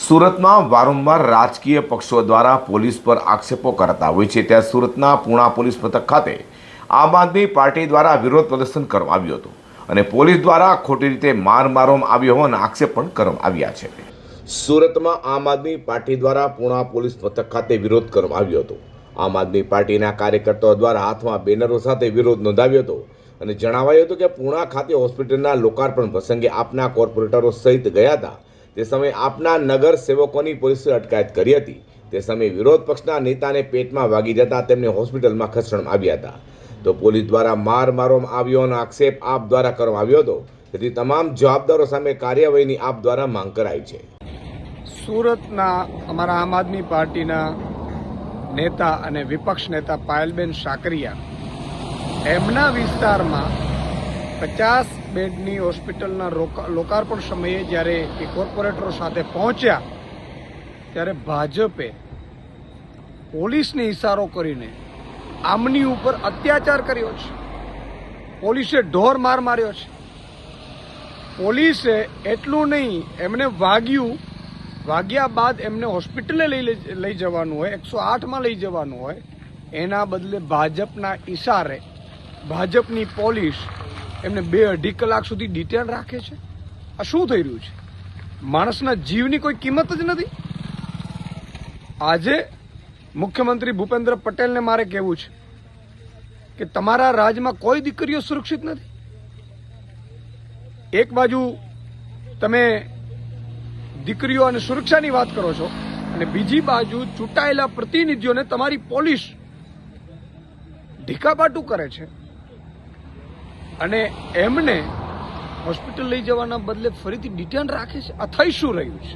સુરતમાં વારંવાર રાજકીય પક્ષો દ્વારા પોલીસ પર આક્ષેપો કરતા હોય છે. ત્યાં સુરતના પૂણા પોલીસ મથક ખાતે આમ આદમી પાર્ટી દ્વારા વિરોધ પ્રદર્શન કરવામાં આવ્યું હતું અને પોલીસ દ્વારા ખોટી રીતે માર મારવામાં આવ્યો હોવાના આક્ષેપ પણ કરવામાં આવ્યા છે. સુરતમાં આમ આદમી પાર્ટી દ્વારા પૂણા પોલીસ મથક ખાતે વિરોધ કરવામાં આવ્યો હતો. આમ આદમી પાર્ટીના કાર્યકર્તાઓ દ્વારા હાથમાં બેનરો સાથે વિરોધ નોંધાવ્યો હતો અને જણાવાયું હતું કે પૂણા ખાતે હોસ્પિટલના લોકાર્પણ પ્રસંગે આપના કોર્પોરેટરો સહિત ગયા હતા. તે સમયે આપના નગર સેવકોની પોલીસે અટકાયત કરી હતી. તે સમયે વિરોધ પક્ષના નેતાને પેટમાં વાગી જતા તેમને હોસ્પિટલમાં ખસેડવામાં આવ્યા હતા. તો પોલીસ દ્વારા માર મારવામાં આવ્યોનો આક્ષેપ આપ દ્વારા કરવામાં આવ્યો હતો. તેથી તમામ જવાબદારો સામે કાર્યવાહીની આપ દ્વારા માંગ કરાઈ છે. સુરતના અમારા આમ આદમી પાર્ટીના નેતા અને વિપક્ષ નેતા પાયલબેન સાકરિયા એમના વિસ્તારમાં પચાસ બેડની હોસ્પિટલના લોકાર્પણ સમયે જ્યારે એ કોર્પોરેટરો સાથે પહોંચ્યા, ત્યારે ભાજપે પોલીસને ઇશારો કરીને આમની ઉપર અત્યાચાર કર્યો છે. પોલીસે ઢોર માર માર્યો છે. પોલીસે એટલું નહીં, એમને વાગ્યું, વાગ્યા બાદ એમને હોસ્પિટલે લઈ લઈ જવાનું હોય, એકસો આઠમાં લઈ જવાનું હોય, એના બદલે ભાજપના ઈશારે ભાજપની પોલીસ એમને બે અઢી કલાક સુધી ડિટેન રાખે છે? આ શું થઈ રહ્યું છે? માણસના જીવની કોઈ કિંમત જ નથી? આજે મુખ્યમંત્રી ભૂપેન્દ્ર પટેલને મારે કહેવું છે કે તમારા રાજ્યમાં કોઈ દીકરીઓ સુરક્ષિત નથી. એક બાજુ તમે દીકરીઓ અને સુરક્ષાની વાત કરો છો અને બીજી બાજુ ચૂંટાયેલા પ્રતિનિધિઓને તમારી પોલીસ ઢીકાપાટું કરે છે. અને એમને હોસ્પિટલ લઈ જવાના બદલે ફરીથી ડિટેન રાખે છે? થઈ શું રહ્યું છે?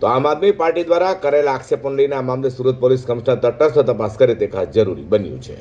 તો આમ આદમી પાર્ટી દ્વારા કરેલા આક્ષેપોને લઈને આ મામલે સુરત પોલીસ કમિશનર તટસ્થ તપાસ કરે તે ખાસ જરૂરી બન્યું છે.